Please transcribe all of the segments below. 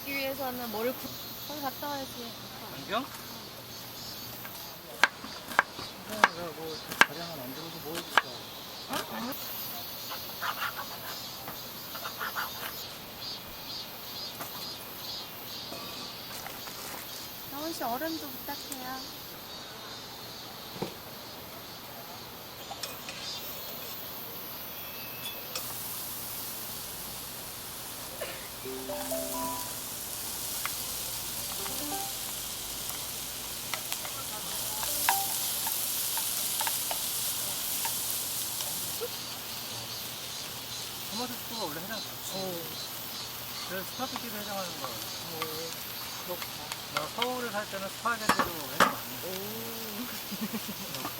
받기 위해서는 뭐를 구... 거기 갔다 와야지. 안경? 내가 뭐 자량을 안 들어서 뭐 해줄까? 나원 씨 얼음 도 부탁해요. 토마토 스프가 원래 해장 좋지. 그래서 스파게티도 해장하는 거야. 나 서울에 살 때는 스파게티로 해장 안 해.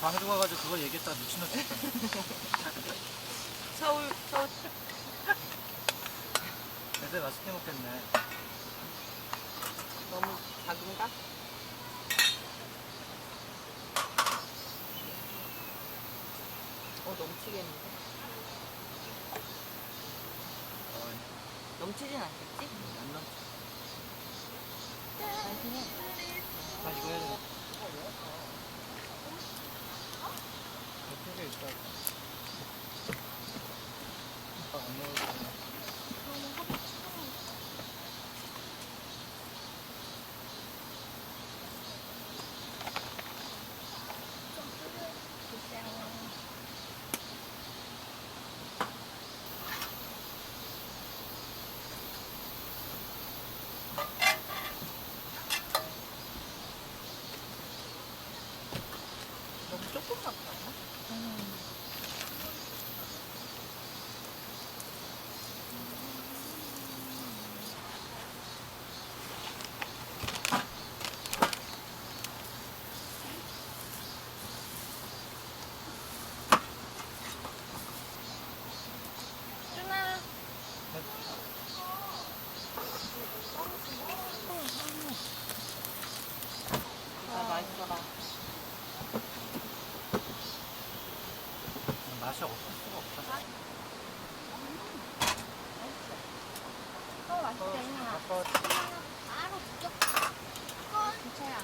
광주 가가지고 그거 얘기했다 미친놈 했다. 서울, 서울. 애들 맛있게 먹겠네. 너무 작은가? 어, 넘치겠는데? 넘치진 않겠지? 안 넘쳐. 아니, 그냥. 나 이거 해야 돼. 이쪽에 있다. 아, 안 먹어 맛이 없을 수가 없어. 또 왔어, 이나. 바로 부쩍. 그건 괜찮아,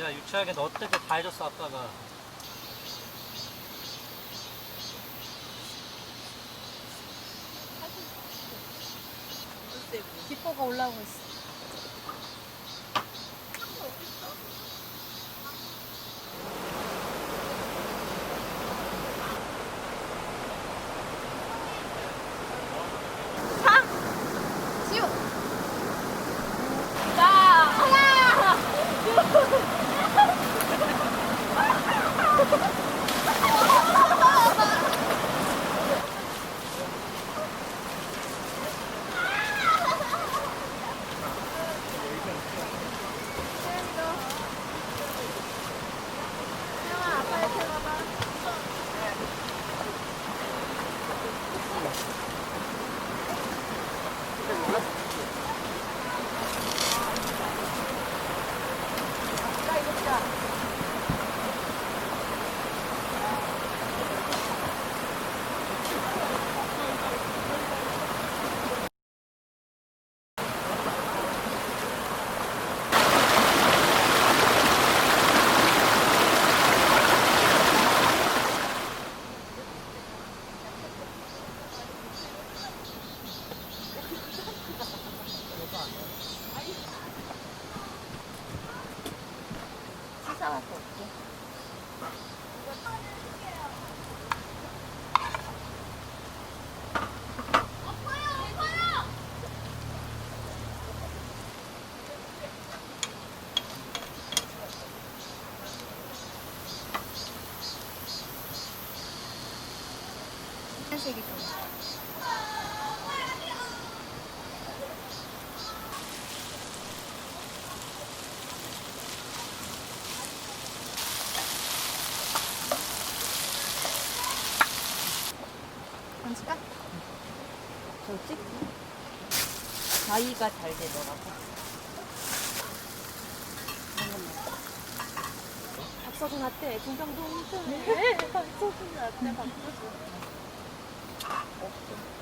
야, 유치하게 너 어떻게 다 해줬어, 아빠가. 기포가 올라오고 있어. 색이 좀. 앉을까? 저 찍기. 가위가 잘 되더라고. 박서준 어때? 중정도 운전해. 박서준 어때? 박서준. 何?